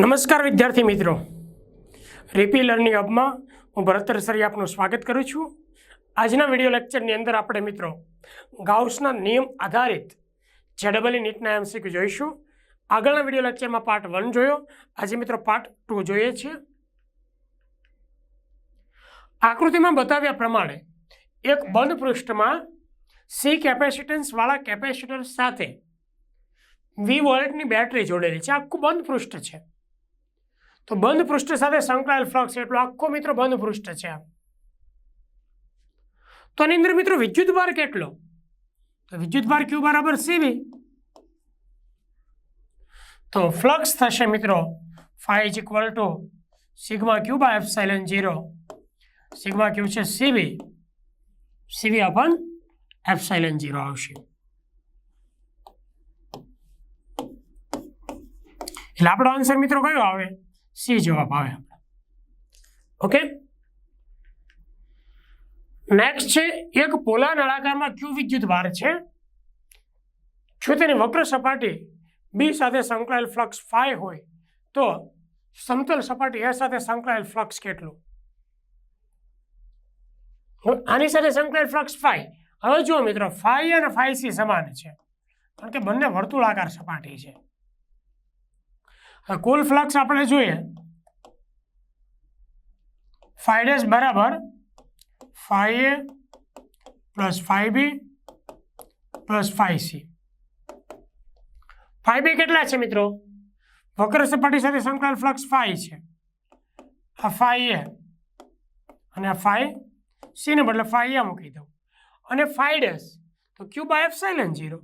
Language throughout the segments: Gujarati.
નમસ્કાર વિદ્યાર્થી મિત્રો. રીપી લર્નિંગ હબમાં હું ભરત રસરી આપનું સ્વાગત કરું છું. આજના વીડિયો લેક્ચરની અંદર આપણે મિત્રો ગાઉસના નિયમ આધારિત જેડબલી નીટના એમસીક્યુ જોઈશું. આગળના વીડિયો લેક્ચરમાં પાર્ટ વન જોયો. આજે મિત્રો પાર્ટ ટુ જોઈએ છીએ. આકૃતિમાં બતાવ્યા પ્રમાણે એક બંધ પૃષ્ઠમાં સી કેપેસિટન્સવાળા કેપેસિટર સાથે વી વોલેટની બેટરી જોડેલી છે. આખું બંધ પૃષ્ઠ છે. તો બંધ પૃષ્ઠ સાથે સંકળાયેલ ફ્લક્સ એટલો આખો મિત્રો બંધ પૃષ્ઠ છે તો આની અંદર મિત્રો વિદ્યુત ભાર કેટલો? તો વિદ્યુત ભાર ક્યુ બરાબર સીવી તો ફ્લક્સ થશે મિત્રો phi is equal to sigma Q by epsilon zero sigma Q છે સીવી સીવી અપન એપ્સાઇલન જીરો આવશે. એટલે આપણો આન્સર મિત્રો કયો આવે? સી જવાબ આવે ઓકે નેક્સ્ટ છે, એક પોલા નળાકારમાં ક્યુ વિદ્યુત ભાર છે? જો તેની વક્ર સપાટી બી સાથે સંકળાયેલ ફ્લક્સ ફાઈ હોય તો સમતલ સપાટી એ સાથે સંકળાયેલ ફ્લક્સ કેટલું? આની સાથે સંકળાયેલ ફ્લક્સ ફાઈ હવે જુઓ મિત્રો ફાઈ અને ફાઈ સી સમાન છે. કારણ કે બંને વર્તુળાકાર સપાટી છે. કુલ ફ્લક્સ આપણે જોઈએ. ફાઈ ડેશ બરાબર phi A plus phi B plus phi C. Phi B કેટલા છે મિત્રો? વક્ર સપાટી સાથે સંકળાયેલ ફ્લક્સ ફાઈ છે. આ ફાઈ એ અને આ ફાઈ સી ને બદલે ફાઈ એ મૂકી દઉં. અને ફાઈ ડેસ, તો q by epsilon zero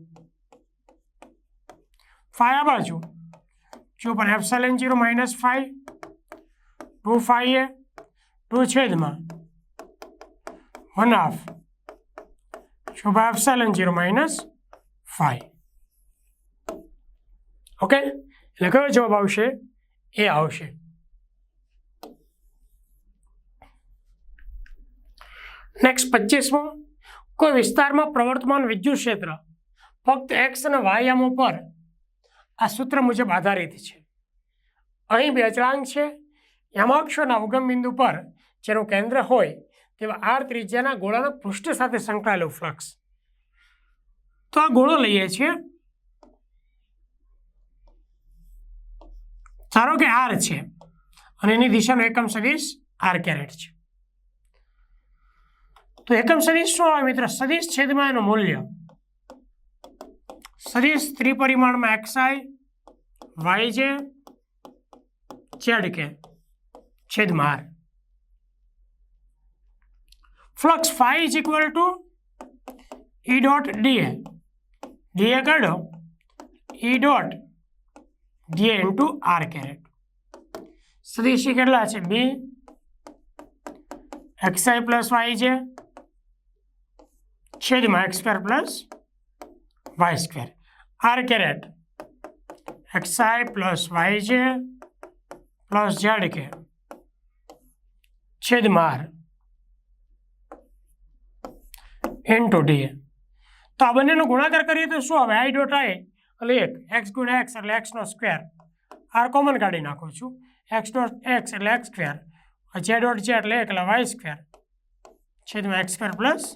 phi આ બાજુ. પર F zero minus five two phi એ, ટુ છેદમાં one half. By F zero minus phi. Okay? એટલે કયો જવાબ આવશે? એ આવશે. નેક્સ્ટ પચીસમો કોઈ વિસ્તારમાં પ્રવર્તમાન વિદ્યુત ક્ષેત્ર ફક્ત એક્સ અને વાયામો પર આ સૂત્ર મુજબ આધારિત છે. અહીં બે અચળાંક છે. યમાક્ષના ઉગમ બિંદુ પર જેનું કેન્દ્ર હોય તેવા આર ત્રિજ્યાના ગોળાના પૃષ્ઠ સાથે સંકળાયેલું ફ્લક્સ. તો આ ગોળો લઈએ છીએ. ધારો કે આર છે અને એની દિશાનો એકમ સદિશ આર કેરેટ છે. તો એકમ સદિશ શું આવે મિત્ર? સદિશ છેદમાં એનું મૂલ્ય સદિશ ત્રિપરિમાણમાં એક્સઆઈ વાય જે ચેડ કે છેદમાં R flux phi is equal to E dot dA dA કાઢો E dot dA into R caret સદિશી કેટલા છે? B X I plus Y છે છેદમાં X square plus Y square R caret. X I plus Y J plus Z K. છેદમાં આર ઇન્ટુ ડી. તો આ બંનેનો ગુણાકાર કરીએ તો શું આવે? આઈ ડોટ આઈ એટલે એક. એક્સ ગુણ્યા એક્સ એટલે એક્સનો સ્ક્વેર આર કોમન કાઢી નાખું છું. એક્સ ડોટ એક્સ એટલે X square J dot J એટલે એક એટલે વાય સ્ક્વેર છેદમાં X square plus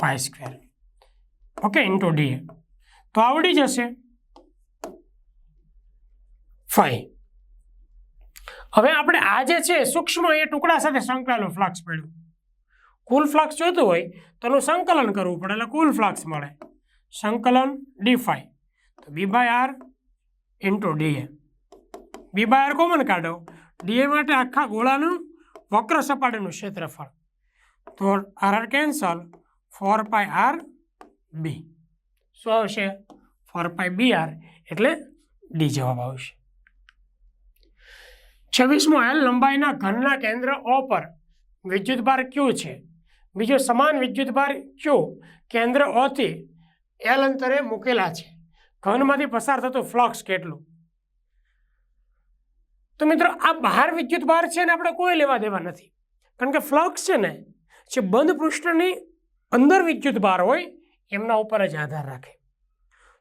Y square okay into D. તો આવડી જશે. ફાઈ હવે આપણે આ જે છે, સૂક્ષ્મ એ ટુકડા સાથે સંકળાયેલું ફ્લક્સ પડ્યું. કુલ ફ્લક્સ જોઈતું હોય તો એનું સંકલન કરવું પડે, એટલે કુલ ફ્લક્સ મળે. સંકલન ડી ફાઈ તો B by R into dA B by R common કાઢો? ડીએ માટે આખા ગોળાનું વક્ર સપાટીનું ક્ષેત્રફળ. તો R R cancel four pi R B શું આવશે? ફોર પાઈ બી આર એટલે ડી જવાબ આવશે. છવ્વીસમો એલ લંબાઈના ઘનના કેન્દ્ર ઓ પર વિદ્યુતભાર ક્યુ છે. બીજો સમાન વિદ્યુતભાર ક્યુ કેન્દ્ર ઓથી એલ અંતરે મૂકેલા છે. ઘનમાંથી પસાર થતું ફ્લક્સ કેટલું? તો મિત્રો, આ બહાર વિદ્યુતભાર છે ને આપણે કોઈ લેવા દેવા નથી. કારણ કે ફ્લક્સ છે ને, જે બંધ પૃષ્ઠની અંદર વિદ્યુતભાર હોય એમના ઉપર જ આધાર રાખે.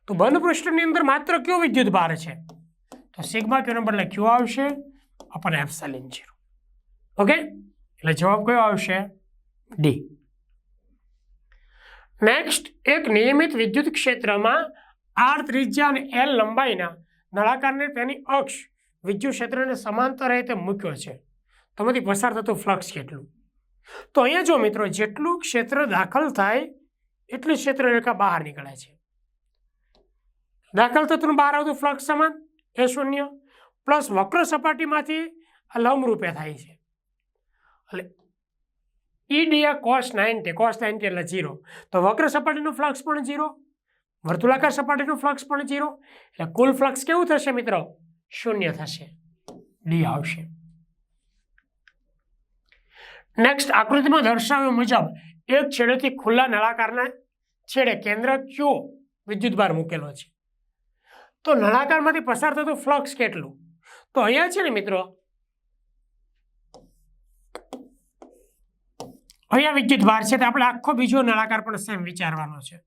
તો બંધ પૃષ્ઠની અંદર માત્ર કયો વિદ્યુત ભાર છે? તો સિગ્મા ક્યુને બદલે ક્યુ આવશે? Upon epsilon zero. ઓકે? એટલે જવાબ કયો આવશે? ડી નેક્સ્ટ એક નિયમિત વિદ્યુત ક્ષેત્રમાં આર ત્રિજ્યા અને એલ લંબાઈના નળાકારને તેની અક્ષ વિદ્યુત ક્ષેત્રને સમાંતર રીતે મૂક્યો છે. તેમાંથી પસાર થતું ફ્લક્સ કેટલું? તો અહીંયા જો મિત્રો જેટલું ક્ષેત્ર દાખલ થાય એટલી ક્ષેત્ર રેખા બહાર નીકળે છે. દાખલ તત્વનું બહાર આવતું ફ્લક્સ સમાન, એ શૂન્ય પ્લસ વક્ર સપાટીમાંથી આ લંબરૂપે થાય છે. એટલે E D cos ninety cos ninety એટલે જીરો તો વક્ર સપાટીનું ફ્લક્સ પણ જીરો વર્તુળાકાર સપાટીનું ફ્લક્સ પણ જીરો એટલે કુલ ફ્લક્સ કેવું થશે મિત્રો? શૂન્ય થશે. ડી આવશે. નેક્સ્ટ આકૃતિમાં દર્શાવ્યા મુજબ એક છેડેથી ખુલ્લા નળાકારના છેડે કેન્દ્ર ક્યુ વિદ્યુતભાર મૂકેલો છે? તો નળાકારમાંથી પસાર થતું ફ્લક્સ કેટલું? તો અહીંયા છે ને મિત્રો, અહીંયા વિદ્યુત ભાર છે, તો આપણે આખો બીજો નળાકાર પણ સેમ વિચારવાનો છે.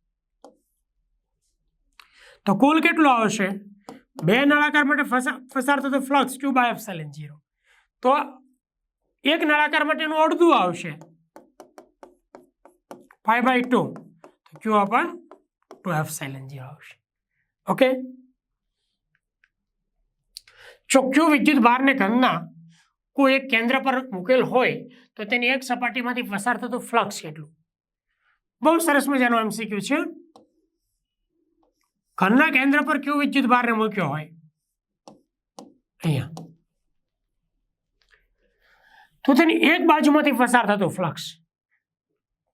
તો કુલ કેટલો આવશે? બે નળાકાર માટે પસાર થતો flux Q by epsilon zero તો એક નળાકાર માટેનું અડધું આવશે. ફાઈવ બાય ટુ તો ક્યુ અપન ટુ સાયલન જીરો આવશે. ઓકે ચોખ્ખું વિદ્યુત ભારને ઘનના કોઈ એક કેન્દ્ર પર મૂકેલ હોય, તો તેની એક સપાટીમાંથી પસાર થતું ફ્લક્સ કેટલું? બહુ સરસ મજાનો એમસીક્યુ છે. ઘનના કેન્દ્ર પર કયો વિદ્યુત ભારને મૂક્યો હોય? અહીંયા. તો તેની એક બાજુમાંથી પસાર થતું ફ્લક્સ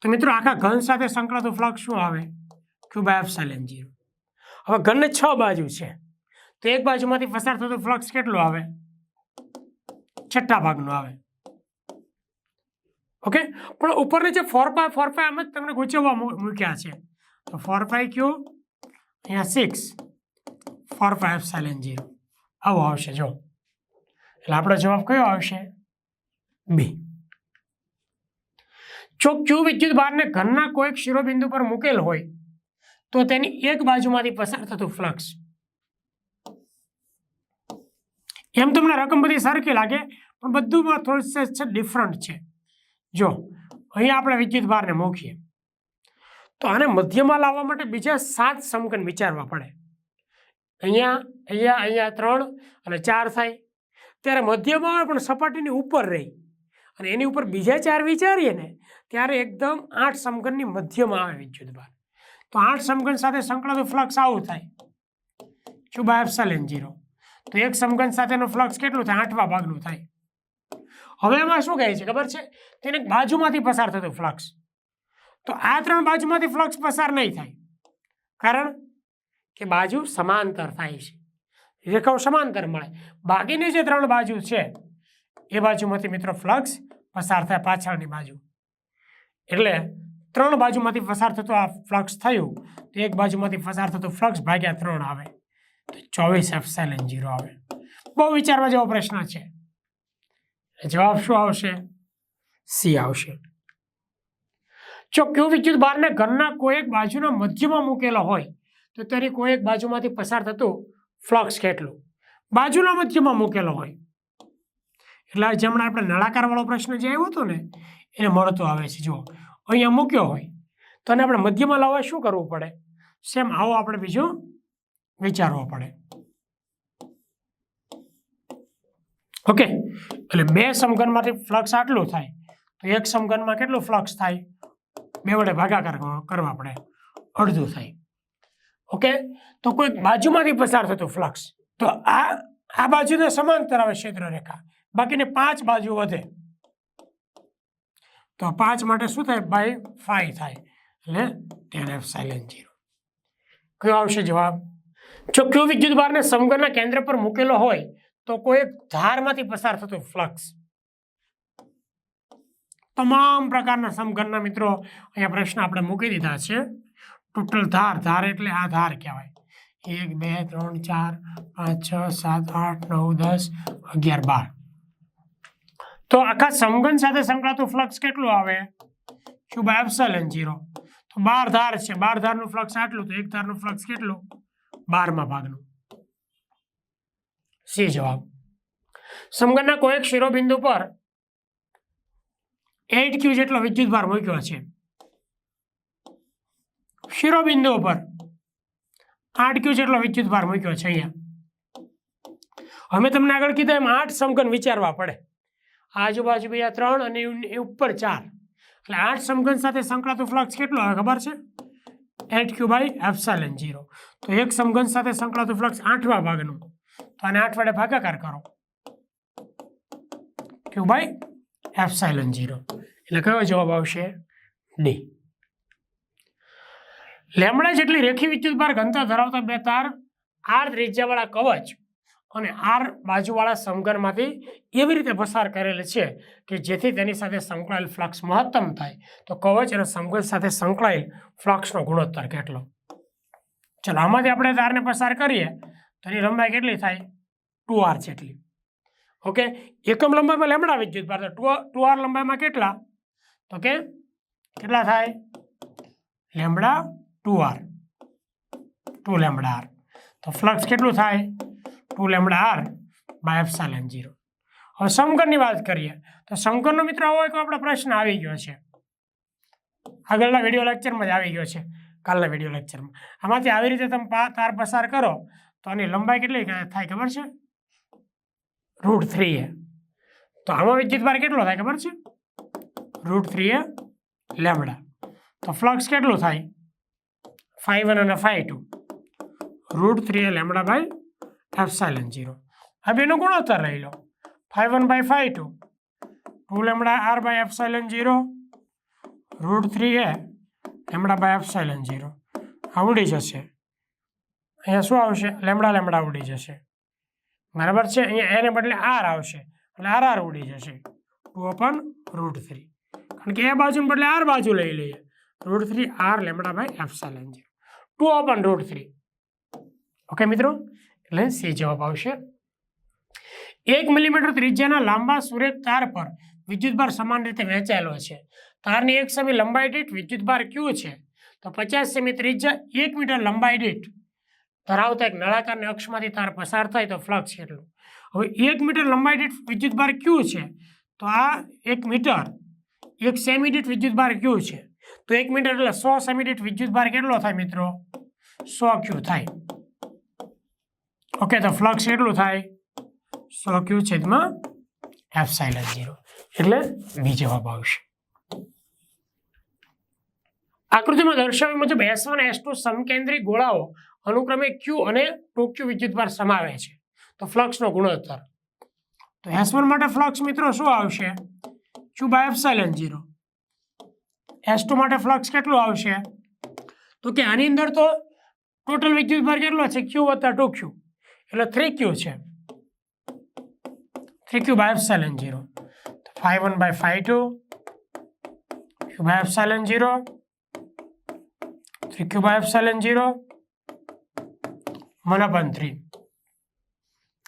તો મિત્રો, આખા ઘન સાથે સંકળાતું ફ્લક્સ શું આવે? ક્યુ બાય એપ્સાઇલન જીરો હવે ઘનને છ બાજુ છે. તો એક બાજુમાંથી પસાર થતું ફ્લક્સ કેટલું આવે? છઠ્ઠા ભાગનું આવે. ઓકે? પણ ઉપરની જે ફોર પાય ફોર પાય જ તમને ગૂંચવવા મૂક્યા છે. તો ફોર પાય ક્યુ? અહીંયા six four five epsilon zero આવો આવશે, જો. એટલે આપણો જવાબ કયો આવશે? બી જો ક્યુ વિદ્યુત ભારને ઘનના કોઈક શિરોબિંદુ પર મૂકેલ હોય, તો તેની એક બાજુમાંથી પસાર થતું ફ્લક્સ એમ તમને રકમ બધી સરખી લાગે, પણ બધુંમાં થોડું છે ડિફરન્ટ છે. જો અહીંયા આપણે વિદ્યુત ભારને મૂકીએ. તો આને મધ્યમાં લાવવા માટે બીજા સાત સમકન વિચારવા પડે. અહીંયા અહીંયા અહીંયા ત્રણ અને ચાર થાય. ત્યારે મધ્યમાં પણ સપાટીની ઉપર રહી. અને એની ઉપર બીજા ચાર વિચારીએ ને ત્યારે એકદમ આઠ સમઘનની મધ્યમાં આવે વિદ્યુતભાર તો આઠ સમઘન સાથે સંકળાતો ફ્લક્સ આવું થાય. ચુબા એપ્સાલેન જીરો તો એક સમઘન સાથેનો ફ્લક્સ કેટલું થાય? આઠમા ભાગનું થાય. હવે એમાં શું કહે છે? ખબર છે? તેને બાજુમાંથી પસાર થતો ફ્લક્સ તો આ ત્રણ બાજુમાંથી ફ્લક્સ પસાર નહીં થાય. કારણ કે બાજુ સમાંતર થાય છે. રેખાઓ સમાંતર મળે. બાકીની જે ત્રણ બાજુ છે, એ બાજુમાંથી મિત્રો ફ્લક્સ પસાર થાય પાછળની બાજુ. એટલે ત્રણ બાજુમાંથી પસાર થતો આ ફ્લક્સ થયું, તો એક બાજુમાંથી પસાર થતો ફ્લક્સ ભાગ્યા ત્રણ આવે. તો ચોવીસ સેલેન જીરો આવે. બહુ વિચારવા જેવો પ્રશ્ન છે. જવાબ શું આવશે? સી આવશે. જો કયો વિદ્યુત ભારને ઘરના કોઈ એક બાજુના મધ્યમાં મૂકેલો હોય, તો તેની કોઈ એક બાજુમાંથી પસાર થતું ફ્લક્સ કેટલું? બાજુના મધ્યમાં મૂકેલો હોય. એટલે જેમણે આપણે નળાકારવાળો પ્રશ્ન જે આવ્યો હતો ને એને મળતો આવે છે. જો અહીંયા મૂક્યો હોય, તો એને આપણે મધ્યમાં લાવવા શું કરવું પડે? સેમ આવો આપણે બીજું વિચારવો પડે. ઓકે, એટલે બે સમઘનમાંથી ફ્લક્સ આટલું થાય, તો એક સમઘનમાં કેટલું ફ્લક્સ થાય? બે વડે ભાગાકાર કરવા પડે, અડધું થાય. ઓકે, તો કોઈક બાજુમાંથી પસાર થતું ફ્લક્સ, તો આ આ બાજુને સમાંતર આવે ક્ષેત્ર રેખા બાકીને પાંચ બાજુ વધે. તો પાંચ માટે શું થાય? બાય ફાઈવ થાય. એટલે ટેન એફ સાયલેન્ટ જીરો કયો આવશે જવાબ? જો કયો વિદ્યુત ભારને સમઘનના કેન્દ્ર પર મૂકેલો હોય, તો કોઈ ધારમાંથી પસાર થતું ફ્લક્સ. તમામ પ્રકારના સમઘનના મિત્રો, અહીંયા પ્રશ્ન આપણે મૂકી દીધા છે. ટોટલ ધાર ધાર એટલે આ ધાર કહેવાય. એક, બે, ત્રણ, ચાર, પાંચ, છ, સાત, આઠ, નવ, દસ, અગિયાર, બાર. તો આખા સમઘન સાથે સંકળાતું ફ્લક્સ કેટલું આવે? શું બાય એપ્સલન જીરો તો બાર ધાર છે. બાર ધારનું ફ્લક્સ આટલું, તો એક ધારનું ફ્લક્સ કેટલું? બારમા ભાગનું. સી જવાબ. સમઘનના કોઈક શિરોબિંદુ પર એટ ક્યુ જેટલો વિદ્યુતભાર મૂક્યો છે. શિરોબિંદુ પર આઠ ક્યુ જેટલો વિદ્યુતભાર મૂક્યો છે અહીંયા. અમે તમને આગળ કીધા એમ આઠ સમઘન વિચારવા પડે. આજુબાજુ બીજા ત્રણ અને એ ઉપર ચાર. એટલે આઠ સમઘન સાથે સંકળાતું ફ્લક્સ કેટલો આવે ખબર છે? Eight Q by epsilon zero તો એક સમઘન સાથે સંકળાતું ફ્લક્સ આઠમા ભાગનું. તો આને આઠ વડે ભાગાકાર કરો. ક્યુ બાય એપ્સાઇલન જીરો એટલે કયો જવાબ આવશે? ડી. લેમડા જેટલી રેખી વિદ્યુતભાર ઘનતા ધરાવતા બે તાર આર ત્રિજ્યાવાળા કવચ અને આર બાજુવાળા સમઘનમાંથી એવી રીતે પસાર કરેલ છે કે જેથી તેની સાથે સંકળાયેલ ફ્લક્સ મહત્તમ થાય. તો કવચ અને સમઘન સાથે સંકળાયેલ ફ્લક્સનો ગુણોત્તર કેટલો? ચલો, આમાંથી આપણે તારને પસાર કરીએ, તો એની લંબાઈ કેટલી થાય? ટુ આર જેટલી. ઓકે? એકમ લંબાઈમાં લેમડા વિદ્યુતભાર તો ટુ ટુ આર લંબાઈમાં કેટલા? તો કે કેટલા થાય? Lambda two R. Two lambda R. તો ફ્લક્સ કેટલું થાય? Two lambda R by epsilon zero હવે સમકરની વાત કરીએ, તો સમકરનો મિત્ર આવો એક આપણો પ્રશ્ન આવી ગયો છે. આગળના વીડિયો લેક્ચરમાં જ આવી ગયો છે, કાલના વીડિયો લેક્ચરમાં આમાંથી આવી રીતે તમે તાર પસાર કરો, તો આની લંબાઈ કેટલી થાય ખબર છે? Root three A. તો આમાં વિદ્યુતભાર કેટલો થાય ખબર છે? Root three A lambda. તો ફ્લક્સ કેટલું થાય? ફાઈવ વન અને five two root three A lambda by epsilon zero આ બેનો ગુણોત્તર લઈ લો. Five one by five two two lambda R by epsilon zero root three A lambda by epsilon zero આવડી જશે. અહીંયા શું આવશે? લેમડા લેમડા ઉડી જશે. બરાબર છે? અહીંયા એને બદલે આર આવશે. એટલે આર આર ઉડી જશે. ટુ અપન રૂટ થ્રી કારણ કે એ બાજુને બદલે આર બાજુ લઈ લઈએ. Root three R lambda by epsilon zero two upon root three okay મિત્રો? એટલે સી જવાબ આવશે. એક મિલીમીટર ત્રિજ્યાના લાંબા સુરેખ તાર પર વિદ્યુતભાર સમાન રીતે વહેંચાયેલો છે. તારની એક સેમી લંબાઈ દીઠ વિદ્યુતભાર ક્યુ છે. તો પચાસ સેમી ત્રિજ્યા એક મીટર લંબાઈ દીઠ ધરાવતા એક નળાકારની અક્ષમાંથી તાર પસાર થાય તો ફ્લક્સ કેટલું? હવે એક મીટર લંબાઈ દીઠ વિદ્યુતભાર ક્યુ છે. તો આ એક મીટર એક સેમી દીઠ વિદ્યુતભાર ક્યુ છે. તો એક મીટર એટલે સો સેમી દીઠ વિદ્યુતભાર કેટલો થાય મિત્રો? સો ક્યુ થાય. ઓકે તો ફ્લક્સ કેટલું થાય. સો ક્યુ છેદમાં એપ્સાઇલન ઝીરો એટલે બી જવાબ આવશે. આકૃતિમાં દર્શાવ્યા મુજબ એસ વન એસ ટુ સમકેન્દ્રી ગોળાઓ અનુક્રમે ક્યુ અને ટુ ક્યુ વિદ્યુતભાર સમાવે છે. તો ફ્લક્સનો ગુણોત્તર. તો એસ વન માટે ફ્લક્સ મિત્રો શું આવશે? ક્યુ બાય સાઇલન ઝીરો એસ ટુ માટે ફ્લક્સ કેટલું આવશે? તો કે આની અંદર તો ટોટલ વિદ્યુતભાર કેટલો છે? ક્યુ વત્તા ટુ એટલે થ્રી ક્યુ છે. Three Q by epsilon zero five one by five two Q by epsilon zero three Q by epsilon zero one upon three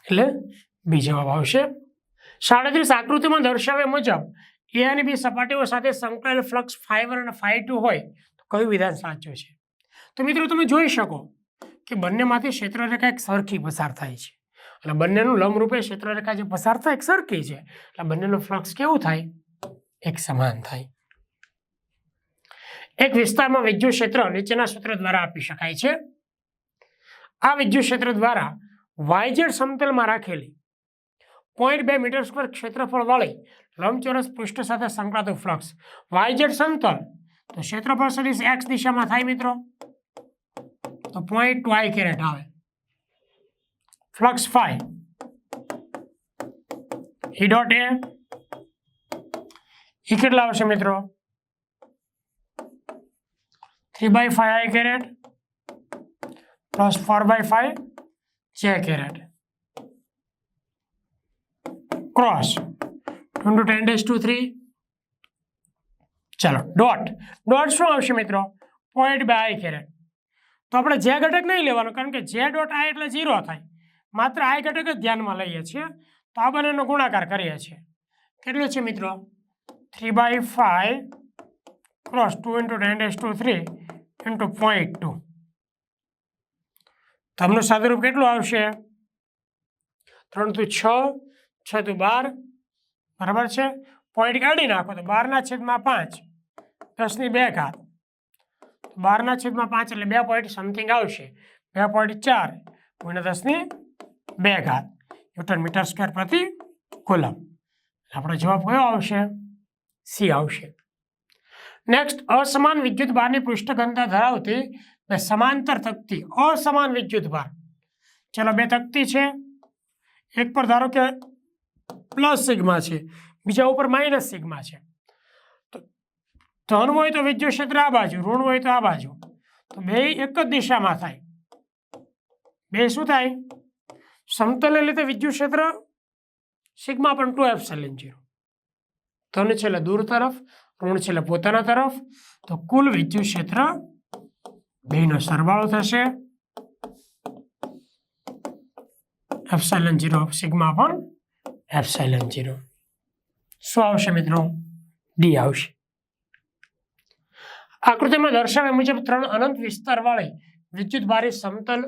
એટલે બી જવાબ આવશે. સાડત્રીસ આકૃતિમાં દર્શાવ્યા મુજબ એ અને બી સપાટીઓ સાથે સંકળાયેલ ફ્લક્સ ફાઈવ અને ફાઈવ ટુ હોય તો કયું વિધાન સાચું છે? તો મિત્રો તમે જોઈ શકો. કે બંનેમાંથી ક્ષેત્રરેખા એક સરખી પસાર થાય છે. અને બંનેનું લંબરૂપે ક્ષેત્રરેખા જે પસાર થાય એક સરખી છે, એટલે બંનેનું ફ્લક્સ કેવું થાય? એક સમાન થાય. એક વિસ્તારમાં વિદ્યુત ક્ષેત્ર નીચેના સૂત્ર દ્વારા આપી શકાય છે. આ વિદ્યુત ક્ષેત્ર દ્વારા વાયજેડ સમતલમાં રાખેલી પોઈન્ટ બે મીટર સ્ક્વેર ક્ષેત્રફળવાળી લંબચોરસ પૃષ્ઠ સાથે સંકળાતું ફ્લક્સ વાયજેડ સમતલ, તો ક્ષેત્રફળ સદીશ એક્સ દિશામાં થાય મિત્રો. તો પોઈન્ટ ટુ આઈ કેરેટ આવે flux five E dot A એ કેટલા આવશે મિત્રો three by five I caret plus four by five J caret cross two ten dash two three ચાલો ડોટ ડોટ શું આવશે મિત્રો પોઈન્ટ બે આઈ કેરેટ તો આપણે જે ઘટક નહીં લેવાનો, કારણ કે જે ડોટ આઈ એટલે ઝીરો થાય. માત્ર આઈ ઘટક જ ધ્યાનમાં લઈએ છીએ. તો આ બંનેનો ગુણાકાર કરીએ છીએ. કેટલું છે મિત્રો? Three by five cross two into ten dash two three into point two તમનું સાદુરૂપ કેટલું આવશે? ત્રણ તું છ છ દુ બાર. બરાબર છે? પોઈન્ટ કાઢી નાખો તો બારના છેદમાં પાંચ. દસની બે ઘાત. બારના છેદમાં પાંચ એટલે બે પોઈન્ટ સમથિંગ આવશે. બે પોઈન્ટ ચાર, ગુણ્યા દસની બે ઘાત. ન્યૂટન મીટર સ્ક્વેર પ્રતિ કુલમ આપણો જવાબ કયો આવશે? સી આવશે. નેક્સ્ટ અસમાન વિદ્યુત ભારની પૃષ્ઠ ઘનતા ધરાવતી બે સમાંતર તકતી. અસમાન વિદ્યુત ભાર. ચલો બે તકતી છે. એક પર ધારો કે પ્લસ સિગ્મા છે. બીજા ઉપર માઇનસ સિગ્મા છે. તો ધન હોય તો વિદ્યુત ક્ષેત્ર આ બાજુ, ઋણ હોય તો આ બાજુ. તો બે એક જ દિશામાં થાય. બે શું થાય? સમતલને લીધે વિદ્યુત ક્ષેત્ર સિગ્મા પણ ટુ એફ સેલેન જીરો. ધન છેલ્લે દૂર તરફ, ઋણ છેલ્લે પોતાના તરફ. તો કુલ વિદ્યુત ક્ષેત્ર બેનો સરવાળો થશે. એપ્સાઇલન જીરો સિગ્મા પણ એપ્સાઇલન જીરો. શું આવશે મિત્રો? ડી આવશે. આકૃતિમાં દર્શાવ્યા મુજબ ત્રણ અનંત વિસ્તારવાળી વિદ્યુત ભારી સમતલ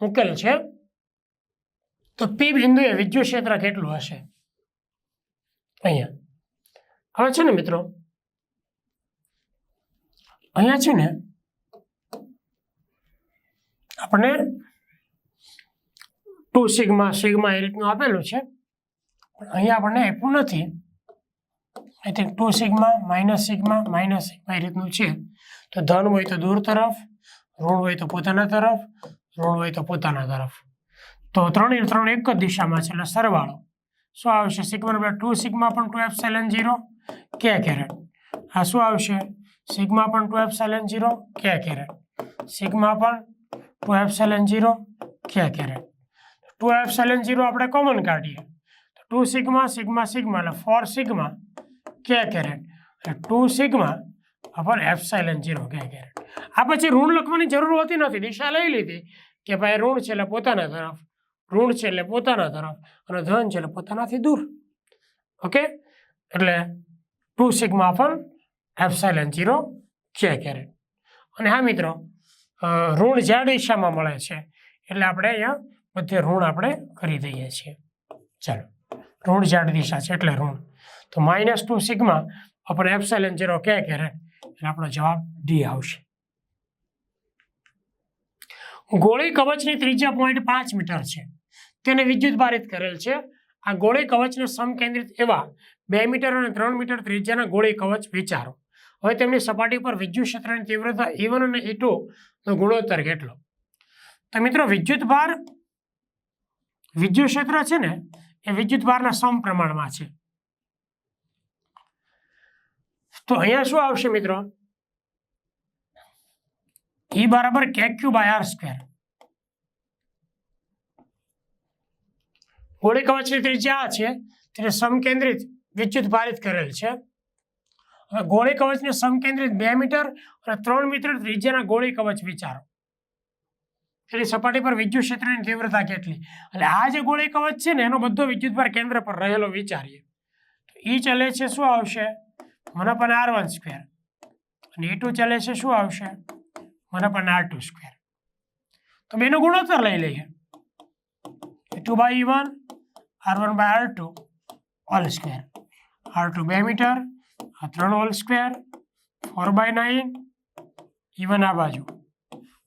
મૂકેલ છે. તો પી બિંદુએ વિદ્યુત ક્ષેત્ર કેટલું હશે? અહીંયા. હવે છે ને મિત્રો? અહીંયા છે ને આપણે ટુ સિગ્મા સિગ્મા એ રીતનું આપેલું છે. અહીંયા આપણને આપ્યું નથી. I think two sigma minus sigma minus sigma એ રીતનું છે. તો ધન હોય તો દૂર તરફ, ઋણ હોય તો પોતાના તરફ, ઋણ હોય તો પોતાના તરફ. તો ત્રણે ત્રણ એક જ દિશામાં છે એટલે સરવાળો. શું આવશે? સિગ્મા નંબર ટુ સિગ્મા પણ two epsilon zero K caret? આ શું આવશે? સિગ્મા પણ two epsilon zero K caret? Sigma પણ two epsilon zero K caret? Two epsilon zero આપણે કોમન કાઢીએ. તો ટુ સિગ્મા સિગ્મા સિગ્મા એટલે ફોર સિગ્મા કે કેરેટ એટલે two sigma upon epsilon zero K caret આ પછી ઋણ લખવાની જરૂર હોતી નથી. દિશા લઈ લીધી કે ભાઈ ઋણ છે એટલે પોતાના તરફ, ઋણ છે એટલે પોતાના તરફ અને ધન છે એટલે પોતાનાથી દૂર. ઓકે એટલે ટુ સિગ્મા પણ એફ સાયલન જીરો કે કેરેટ અને હા મિત્રો ઋણ જ્યાં દિશામાં મળે છે, એટલે આપણે અહીંયા બધે ઋણ આપણે કરી દઈએ છીએ. ચાલો. ઋણ જાડ દિશા છે એટલે ઋણ. તો માઇનસ ટુ સિગ્મા આપણે એપ્સાઇલન ઝીરો કે કેરેટ એટલે આપણો જવાબ ડી આવશે. ગોળી કવચની ત્રિજ્યા પોઈન્ટ પાંચ મીટર છે. તેને વિદ્યુત ભારિત કરેલ છે. આ ગોળી કવચને સમકેન્દ્રિત એવા બે મીટર અને ત્રણ મીટર ત્રિજ્યાના ગોળી કવચ વિચારો. હવે તેમની સપાટી પર વિદ્યુત ક્ષેત્રની તીવ્રતા ઇવન વન અને E નો ગુણોત્તર કેટલો? તો મિત્રો વિદ્યુત ભાર વિદ્યુત ક્ષેત્ર છે ને, એ વિદ્યુત ભારના સમપ્રમાણમાં છે. તો અહીંયા શું આવશે મિત્રો? ઈ બરાબર કે ક્યુ બાય આર સ્ક્વેર ગોળી કવચની ત્રિજ્યા છે, તેને સમકેન્દ્રિત વિદ્યુત ભારિત કરેલ છે. હવે ગોળી કવચને સમકેન્દ્રિત બે મીટર અને ત્રણ મીટર ત્રિજ્યાના ગોળી કવચ વિચારો. તેની સપાટી પર વિદ્યુત ક્ષેત્રની તીવ્રતા કેટલી? એટલે આ જે ગોળી કવચ છે ને, એનો બધો વિદ્યુત પર કેન્દ્ર પર રહેલો વિચારીએ. ઈ ચલે છે, શું આવશે? One upon R one square અને એ ટુ ચાલે છે, શું આવશે? One upon R two square તો બેનો ગુણોત્તર લઈ લઈએ. A two by E one R one by R two all square R two બે મીટર, આ ત્રણ all square four by nine even આ બાજુ.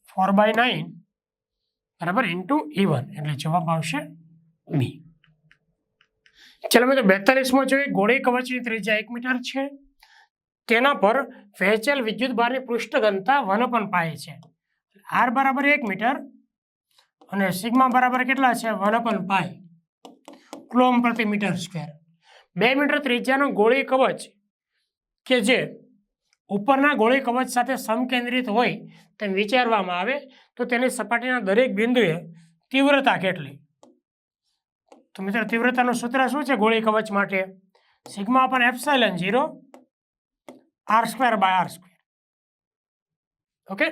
ફોર બાય નાઇન બરાબર ઇન્ટુ ઇવન એટલે જવાબ આવશે બી ચાલો મિત્રો, બેતાલીસમાં જોઈએ. ગોળી કવચની ત્રિજ્યા એક મીટર છે. તેના પર વહેંચેલ વિદ્યુતભારની પૃષ્ઠ ઘનતા વન પણ પાય છે. આર બરાબર એક મીટર અને સિગ્મા બરાબર કેટલા છે? વન પણ પાય. ક્લોમ પ્રતિ મીટર સ્ક્વેર. બે મીટર ત્રિજ્યાનો ગોળી કવચ કે જે ઉપરના ગોળી કવચ સાથે સમકેન્દ્રિત હોય તેમ વિચારવામાં આવે, તો તેની સપાટીના દરેક બિંદુએ તીવ્રતા કેટલી? તો મિત્રો, તીવ્રતાનું સૂત્ર શું છે ગોળી કવચ માટે? સિગ્મા પણ epsilon zero R square by R square okay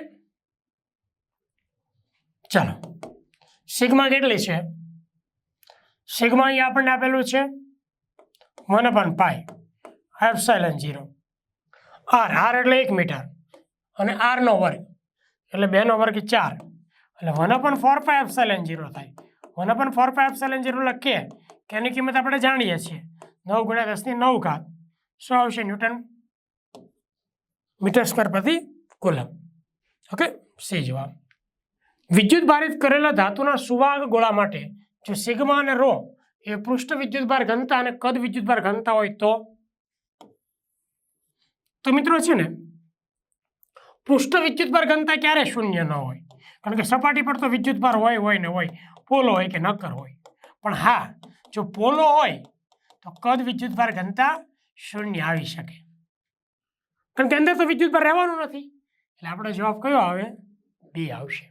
ચાલો. સિગ્મા કેટલી છે? સિગ્મા અહીં આપણને આપેલું છે one upon pi epsilon zero. R R એટલે એક મીટર. અને આરનો વર્ગ. એટલે બેનો વર્ગ ચાર. એટલે one upon four five epsilon zero થાય. One upon four five epsilon zero લખીએ, કે એની કિંમત આપણે જાણીએ છીએ. નવ ગુણ્યા દસની નવ ઘાત. શું આવશે? ન્યૂટન? મીટર સ્ક્વેર પ્રતિ કુલમ. ઓકે? સી જવાબ. વિદ્યુત ભારિત કરેલા ધાતુના સુવાહક ગોળા માટે જો સિગ્મા અને રો એ પૃષ્ઠ વિદ્યુતભાર ઘનતા અને કદ વિદ્યુતભાર ઘનતા હોય તો? તો મિત્રો છે ને, પૃષ્ઠ વિદ્યુતભાર ઘનતા ક્યારે શૂન્ય ન હોય? કારણ કે સપાટી પર તો વિદ્યુતભાર હોય હોય ને હોય, પોલો હોય કે નક્કર હોય. પણ હા, જો પોલો હોય તો કદ વિદ્યુતભાર ઘનતા શૂન્ય આવી શકે. કારણ કે અંદર તો પર રહેવાનું નથી. એટલે આપણો જવાબ કયો આવે? બી આવશે.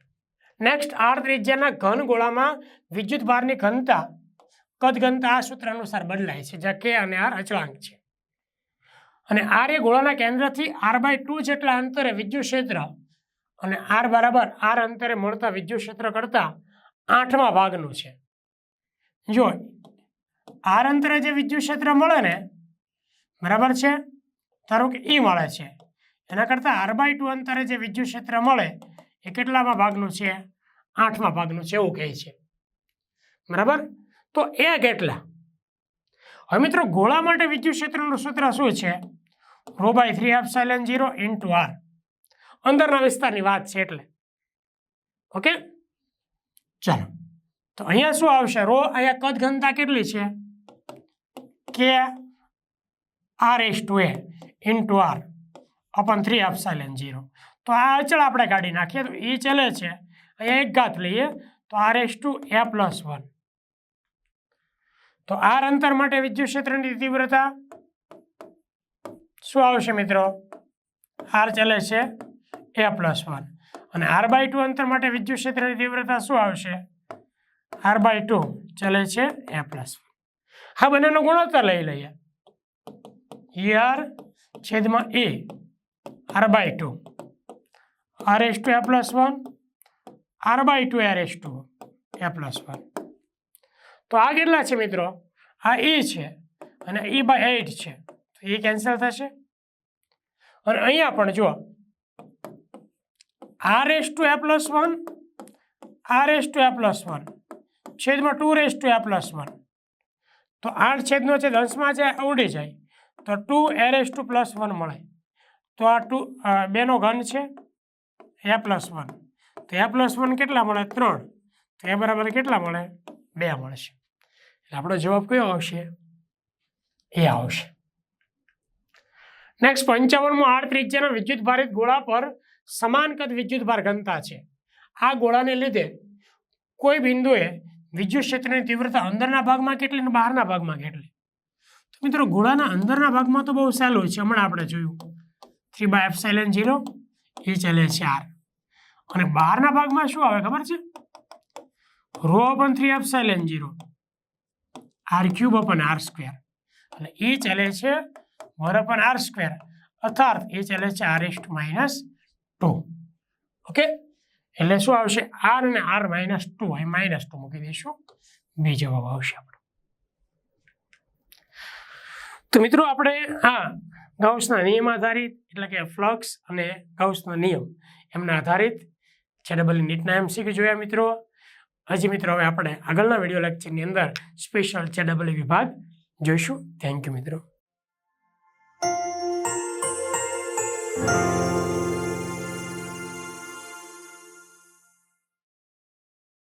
નેક્સ્ટ આર ત્રિજ્યાના ઘન ગોળામાં વિદ્યુત ભારની ઘનતા કદ ઘનતા આ સૂત્ર અનુસાર બદલાય છે, જ્યાં કે અને આર અચળાંક છે. અને આર એ ગોળાના કેન્દ્રથી આર બાય ટુ જેટલા અંતરે વિદ્યુત ક્ષેત્ર અને આર બરાબર આર અંતરે મળતા વિદ્યુત ક્ષેત્ર કરતાં આઠમા ભાગનું છે. જો આર અંતરે જે વિદ્યુત ક્ષેત્ર મળે ને, બરાબર છે? ધારો કે એ મળે છે. એના કરતાં આર બાય ટુ અંતરે જે વિદ્યુત ક્ષેત્ર મળે, એ કેટલામાં ભાગનું છે? આઠમા ભાગનું છે એવું કહે છે. બરાબર? તો એ કેટલા? હવે મિત્રો, ગોળા માટે વિદ્યુત ક્ષેત્રનું સૂત્ર શું છે? Rho by three epsilon zero into R. અંદરના વિસ્તારની વાત છે એટલે. ઓકે? ચાલો. તો અહીંયા શું આવશે? રો અહીંયા કદ ઘનતા કેટલી છે? કે R S two A. Into R upon three epsilon zero તો આ અચળ આપણે કાઢી નાખીએ તો એ ચલે છે. અહીંયા એક ઘાત લઈએ તો R S two A plus one તો આર અંતર માટે વિદ્યુત ક્ષેત્રની તીવ્રતા શું આવશે મિત્રો? આર ચલે છે એ પ્લસ વન અને આર બાય ટુ અંતર માટે વિદ્યુત ક્ષેત્રની તીવ્રતા શું આવશે? આર બાય ટુ ચલે છે એ પ્લસ વન હા, બંનેનો ગુણોત્તર લઈ લઈએ. ઈ છેદમાં એ. R by two. R S two A plus one. R by two R S two A plus one. તો આ કેટલા છે મિત્રો? આ એ છે અને એ બાય એટ છે. તો એ કેન્સલ થશે. અને અહીંયા પણ જુઓ. R S two A plus one. R S two A plus one. છેદમાં two R S two A plus one. તો આઠ છેદનો છેદ અંશમાં જાય, ઉડી જાય. તો two R S two plus one મળે. તો આ ટુ બેનો ઘન છે, એ પ્લસ વન. તો એ પ્લસ વન કેટલા મળે? ત્રણ. તો એ બરાબર કેટલા મળે? બે મળશે. એટલે આપણો જવાબ કયો આવશે? એ આવશે. નેક્સ્ટ પંચાવનમાં આર ત્રિજ્યાના વિદ્યુત ભારિત ગોળા પર સમાન કદ વિદ્યુત ભાર ઘનતા છે. આ ગોળાને લીધે કોઈ બિંદુએ વિદ્યુત ક્ષેત્રની તીવ્રતા અંદરના ભાગમાં કેટલી અને બહારના ભાગમાં કેટલી? મિત્રો, ગોળાના અંદરના ભાગમાં તો બહુ સહેલું છે. હમણાં આપણે જોયું. Three by epsilon zero એ ચાલે છે આર અને બહારના ભાગમાં શું આવે ખબર છે? Rho upon three epsilon zero R cube upon R square અને એ ચાલે છે વર અપન આર સ્ક્વેર અર્થાત એ ચાલે છે R S two minus two okay એટલે શું આવશે? આર અને આર માઇનસ ટુ અહીં માઇનસ ટુ મૂકી દઈશું. બી જવાબ આવશે આપણો તો મિત્રો આપણે આ ગૌસના નિયમ આધારિત એટલે કે ફ્લક્સ અને ગૌસના નિયમ એમના આધારિત છે ડબલ નીટના એમસીક્યુ જોયા મિત્રો. હજી મિત્રો હવે આપણે આગળના વીડિયો લેક્ચરની અંદર સ્પેશિયલ છે ડબલ વિભાગ જોઈશું. થેન્ક યુ મિત્રો.